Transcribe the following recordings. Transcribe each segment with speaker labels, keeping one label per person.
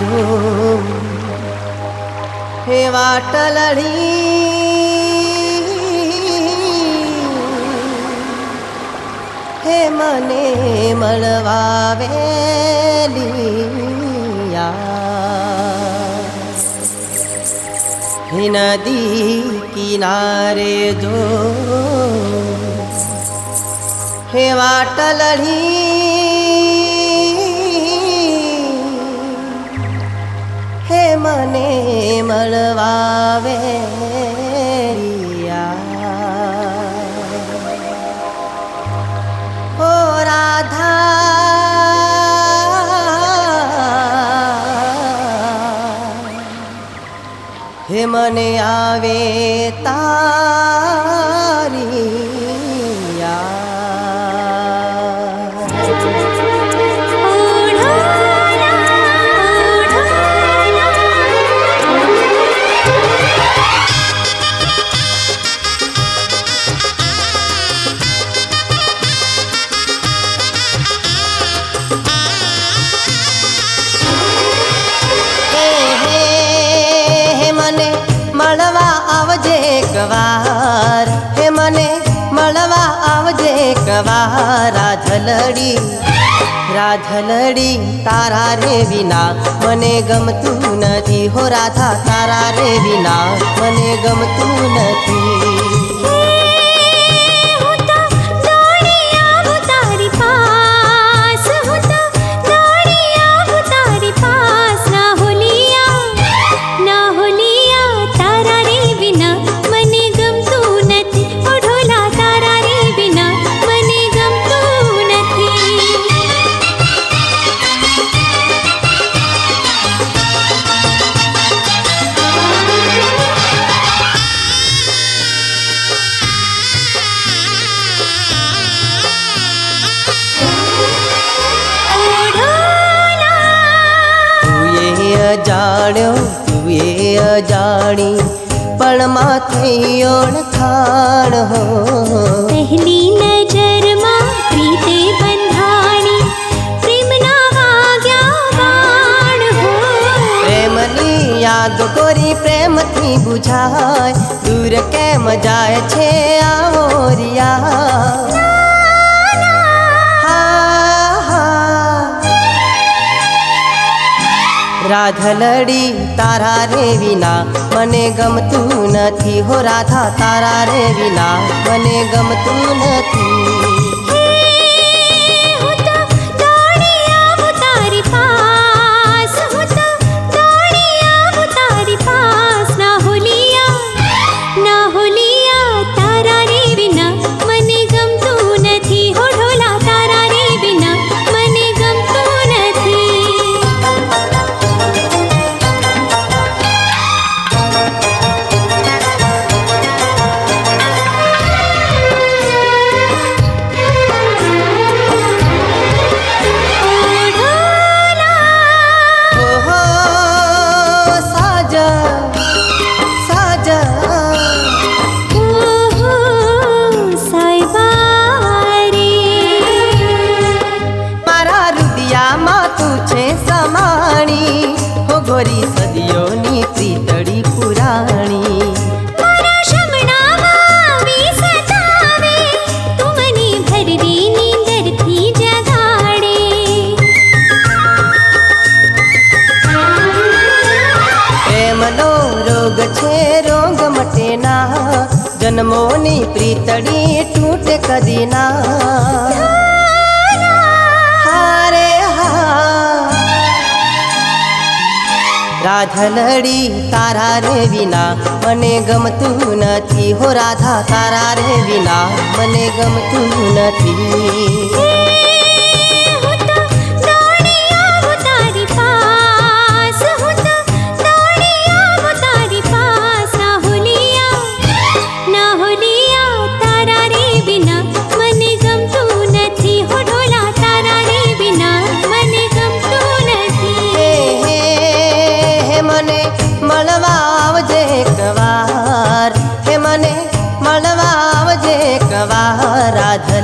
Speaker 1: ધૂમ હે વાટલડી. હે મને મળવાવેલી હે નદી કિનારે જો. હે વાટલડી. મને મળવાવે ઓ રાધા હે મને આવે તારી મળવા આવજે કવાર હે મને મળવા આવજે કવાર રાધલડી રાધલડી, તારા રે વિના મને ગમતું નથી. હો રાધા, તારા રે વિના મને ગમતું નથી. અજાણ્યો તું એ અજાણી પણ માથે ઓળખાણ હો.
Speaker 2: પહેલી નજરમાં પ્રીતે બંધાણી પ્રેમના વાગ્યા બાણ હો.
Speaker 1: પ્રેમની યાદ કોરી પ્રેમથી બુઝાય દૂર કેમ જાય છે આ રિયા રાધલડી, તારા રે વિના મને ગમતું નથી. હો રાધા, તારા રે વિના મને ગમતું નથી. મટે ના જન્મોની પ્રીતડી તૂટે કદી ના હારે હા રાધલડી તારા રે વિના મને ગમતું નથી હો રાધા તારા રે વિના મને ગમતું નથી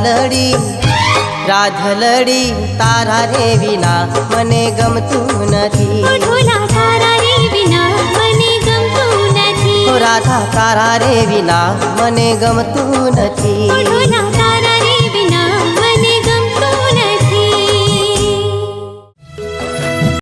Speaker 1: રાધલડી રાધલડી તારા રે વિના મને ગમતું નથી
Speaker 2: ઢોલા તારા રે વિના મને ગમતું નથી
Speaker 1: ઓ રાધા તારા રે વિના મને ગમતું નથી